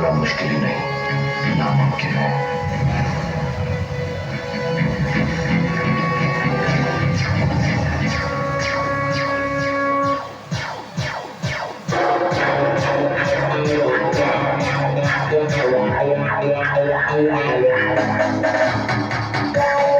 करना मुश्किल ही नहीं नामुमकिन है। Oh,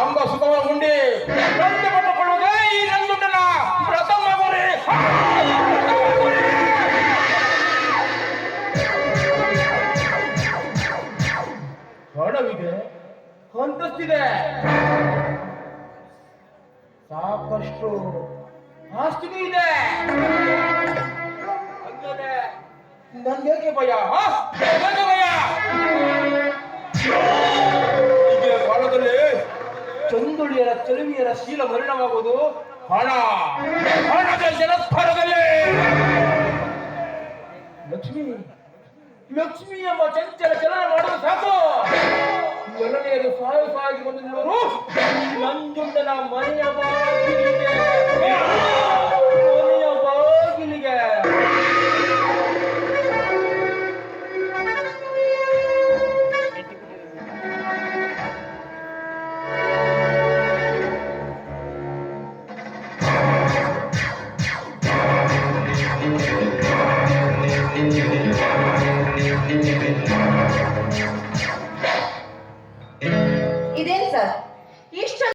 ಹಣವಿದೆ ಅಂತಸ್ತಿದೆ ಸಾಕಷ್ಟು ಆಸ್ತಿನೂ ಇದೆ. ಭಯ. ಆ? ನನ್ಗೆ ಭಯ. ಈಗಿನ ಕಾಲದಲ್ಲಿ ಚಂದುಳಿಯರ ಚಲುವಿಯರ ಶೀಲ ಮರಣವಾಗುವುದು ಹಣ ಹಣದ ಜನಸ್ಥಾನದಲ್ಲಿ ಲಕ್ಷ್ಮಿ ಲಕ್ಷ್ಮಿ ಎಂಬ ಚಂಚಲ ಚಲನ ಮಾಡಲು ಸಾಕು. ಎರಡನೆಯದು ಸಾಯಸಾಗಿ ಸಾಗಿ ಬಂದು ನಂಜುಂಡನ ಮನೆಯ ಬಾಗಿಲು. Bora!